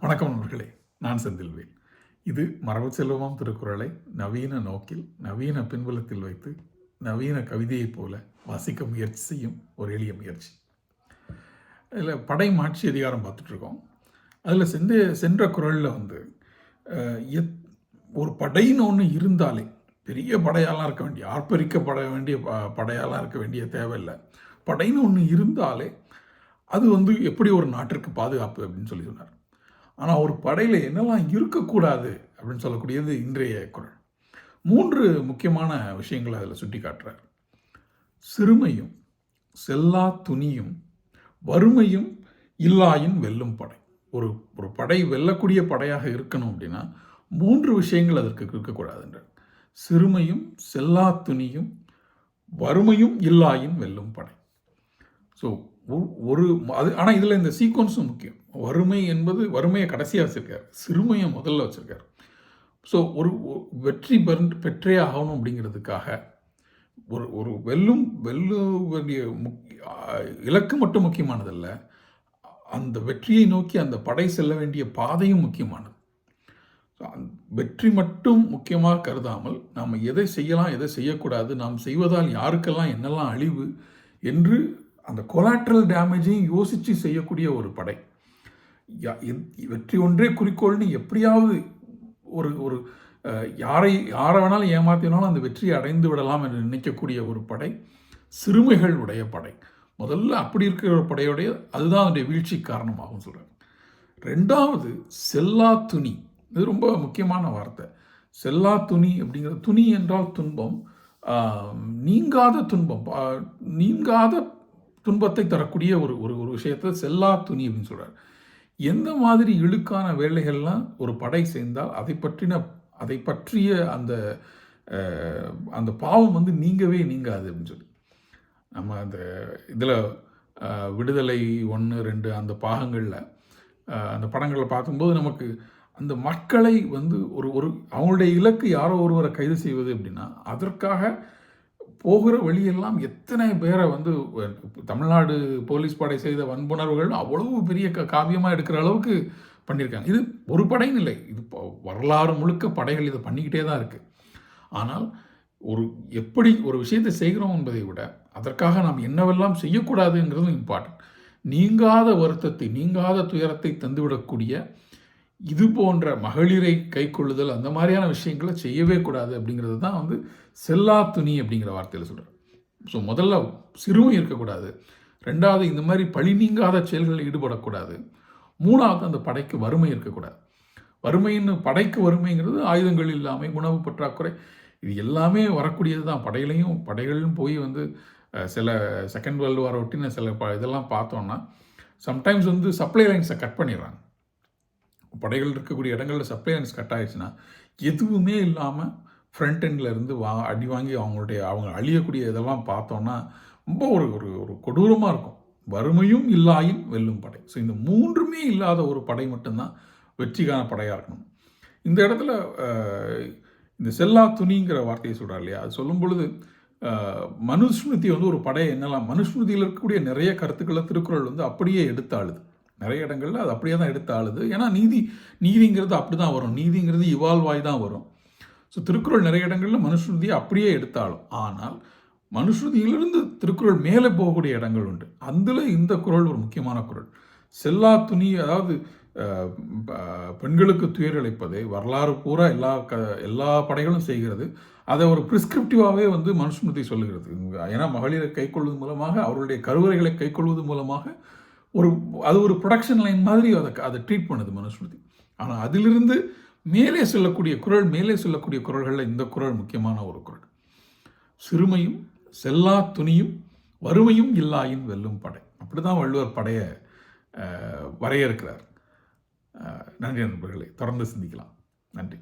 வணக்கம் நண்பர்களே நான் செந்தில்வேல். இது மரபு செல்வமாம் திருக்குறளை நவீன நோக்கில் நவீன பின்புலத்தில் வைத்து நவீன கவிதையைப் போல வாசிக்க முயற்சி செய்யும் ஒரு எளிய முயற்சி. இதில் படை மாட்சி அதிகாரம் பார்த்துட்ருக்கோம். அதில் சென்று சென்ற குரலில் வந்து எத் ஒரு படைன்னு ஒன்று இருந்தாலே பெரிய படையாலாம் இருக்க வேண்டிய ஆர்ப்பரிக்கப்பட வேண்டிய ப- படையாலாம் இருக்க வேண்டிய தேவையில்லை. படைன்னு ஒன்று இருந்தாலே அது வந்து எப்படி ஒரு நாட்டிற்கு பாதுகாப்பு அப்படின்னு சொல்லி சொன்னார். ஆனால் ஒரு படையில் என்னெல்லாம் இருக்கக்கூடாது அப்படின்னு சொல்லக்கூடியது இன்றைய குரல். மூன்று முக்கியமான விஷயங்களை அதில் சுட்டி காட்டுறார் சிறுமையும் செல்லா துணியும் வறுமையும் இல்லாயின் வெல்லும் படை. ஒரு ஒரு படை வெல்லக்கூடிய படையாக இருக்கணும் அப்படின்னா மூன்று விஷயங்கள் அதற்கு இருக்கக்கூடாதுன்றார். சிறுமையும் செல்லா துணியும் வறுமையும் இல்லாயின் வெல்லும் படை. ஸோ ஒரு அது ஆனால் இதில் இந்த சீக்வன்ஸும் முக்கியம். வறுமை என்பது வறுமையை கடைசியாக வச்சுருக்கார். சிறுமையை முதல்ல வச்சுருக்கார். ஸோ ஒரு வெற்றி பெற் பெற்றே ஆகணும் அப்படிங்கிறதுக்காக ஒரு ஒரு வெல்லும் வெல்ல வேண்டிய முக்கிய இலக்கு மட்டும் முக்கியமானதல்ல. அந்த வெற்றியை நோக்கி அந்த படை செல்ல வேண்டிய பாதையும் முக்கியமானது. வெற்றி மட்டும் முக்கியமாக கருதாமல் நாம் எதை செய்யலாம் எதை செய்யக்கூடாது நாம் செய்வதால் யாருக்கெல்லாம் என்னெல்லாம் அழிவு என்று அந்த கொலாட்ரல் டேமேஜையும் யோசித்து செய்யக்கூடிய ஒரு படை. வெற்றி ஒன்றே குறிக்கோள்னு எப்படியாவது ஒரு ஒரு யாரை யாரை வேணாலும் ஏமாத்தினாலும் அந்த வெற்றியை அடைந்து விடலாம் என்று நினைக்கக்கூடிய ஒரு படை சிறுமைகள் உடைய படை. முதல்ல அப்படி இருக்கிற ஒரு படையுடைய அதுதான் அதனுடைய வீழ்ச்சி காரணமாகும் சொல்கிறேன் ரெண்டாவது செல்லா துணி. இது ரொம்ப முக்கியமான வார்த்தை. செல்லா துணி அப்படிங்கிற துணி என்றால் துன்பம். நீங்காத துன்பம். நீங்காத துன்பத்தை தரக்கூடிய ஒரு ஒரு ஒரு விஷயத்தை செல்லா துணி அப்படின்னு சொல்கிறார் எந்த மாதிரி இழுக்கான வேலைகள்லாம் ஒரு படை சேர்ந்தால் அதை பற்றின அதை பற்றிய அந்த அந்த பாவம் வந்து நீங்கவே நீங்காது அப்படின்னு சொல்லி. நம்ம அந்த இதில் விடுதலை ஒன்று ரெண்டு அந்த பாகங்களில் அந்த படங்களை பார்க்கும்போது நமக்கு அந்த மக்களை வந்து ஒரு ஒரு அவங்களுடைய இலக்கு யாரோ ஒருவரை கைது செய்வது அப்படின்னா அதற்காக போகிற வழியெல்லாம் எத்தனை பேரை வந்து தமிழ்நாடு போலீஸ் படை செய்த வன்புணர்வுகள் அவ்வளவு பெரிய க காவியமாக எடுக்கிற அளவுக்கு பண்ணியிருக்காங்க. இது ஒரு படைன்னு இல்லை. இது வரலாறு முழுக்க படைகள். இதை பண்ணிக்கிட்டே தான் இருக்குது ஆனால் ஒரு எப்படி ஒரு விஷயத்தை செய்கிறோம் என்பதை விட அதற்காக நாம் என்னவெல்லாம் செய்யக்கூடாதுங்கிறதும் இம்பார்ட்டன்ட் நீங்காத வருத்தத்தை நீங்காத துயரத்தை தந்துவிடக்கூடிய இது போன்ற மகளிரை கைக்கொள்ளுதல் அந்த மாதிரியான விஷயங்களை செய்யவே கூடாது அப்படிங்கிறது தான் வந்து செல்லா துணி அப்படிங்கிற வார்த்தையில் சொல்கிறார் ஸோ முதல்ல சிறுமை இருக்கக்கூடாது. ரெண்டாவது இந்த மாதிரி பழி நீங்காத செயல்களில் ஈடுபடக்கூடாது. மூணாவது அந்த படைக்கு வறுமை இருக்கக்கூடாது. வறுமைன்னு படைக்கு வறுமைங்கிறது ஆயுதங்கள் இல்லாமல் உணவு பற்றாக்குறை இது எல்லாமே வரக்கூடியது தான். படையிலையும் படைகளும் போய் வந்து சில செகண்ட் வேர்ல்டு வார ஒட்டின சில ப இதெல்லாம் பார்த்தோன்னா சம்டைம்ஸ் வந்து சப்ளை லைன்ஸை கட் பண்ணிடுறாங்க. படைகள் இருக்கக்கூடிய இடங்களில் சப்ளையன்ஸ் கட் ஆயிடுச்சுன்னா எதுவுமே இல்லாமல் ஃப்ரண்ட் எண்டில் இருந்து வா அடி வாங்கி அவங்களுடைய அவங்க அழியக்கூடிய இதெல்லாம் பார்த்தோன்னா ரொம்ப ஒரு ஒரு ஒரு கொடூரமாக இருக்கும். வறுமையும் இல்லாயின் வெல்லும் படை. ஸோ இந்த மூன்றுமே இல்லாத ஒரு படை மட்டும்தான் வெற்றிக்கான படையாக இருக்கணும். இந்த இடத்துல இந்த செல்லா துணிங்கிற வார்த்தையை சொல்கிறார் இல்லையா? அது சொல்லும் பொழுது மனுஸ்மிருதி வந்து ஒரு படையை என்னெல்லாம் மனுஸ்மிருதியில் இருக்கக்கூடிய நிறைய கருத்துக்களை திருக்குறள் வந்து அப்படியே எடுத்தாளுது நிறைய இடங்களில் அது அப்படியே தான் எடுத்து ஆளுது. ஏன்னா நீதி நீதிங்கிறது அப்படி தான் வரும். நீதிங்கிறது இவால்வ் ஆகி தான் வரும். ஸோ திருக்குறள் நிறைய இடங்களில் மனுஸ்மிருதியை அப்படியே எடுத்தாலும் ஆனால் மனுஸ்மிருதியிலிருந்து திருக்குறள் மேலே போகக்கூடிய இடங்கள் உண்டு. அதில் இந்த குறள் ஒரு முக்கியமான குறள். செல்லா துணி அதாவது பெண்களுக்கு துயரளிப்பதை வரலாறு பூரா எல்லா க எல்லா படைகளும் செய்கிறது. அதை ஒரு ப்ரிஸ்கிரிப்டிவாகவே வந்து மனுஸ்மிருதி சொல்லுகிறது. ஏன்னா மகளிரை கைக்கொள்வது மூலமாக அவருடைய கருவறைகளை கைக்கொள்வது மூலமாக ஒரு அது ஒரு ப்ரொடக்ஷன் லைன் மாதிரி அதை அதை ட்ரீட் பண்ணுது மனுஸ்மிருதி. ஆனால் அதிலிருந்து மேலே சொல்லக்கூடிய குறள் மேலே சொல்லக்கூடிய குரல்களில் இந்த குறள் முக்கியமான ஒரு குறள் சிறுமையும் செல்லா துணியும் வறுமையும் இல்லாயின் வெல்லும் படை. அப்படி தான் வள்ளுவர் படையை வரையறுக்கிறார். நன்றி நண்பர்களே. தொடர்ந்து சிந்திக்கலாம். நன்றி.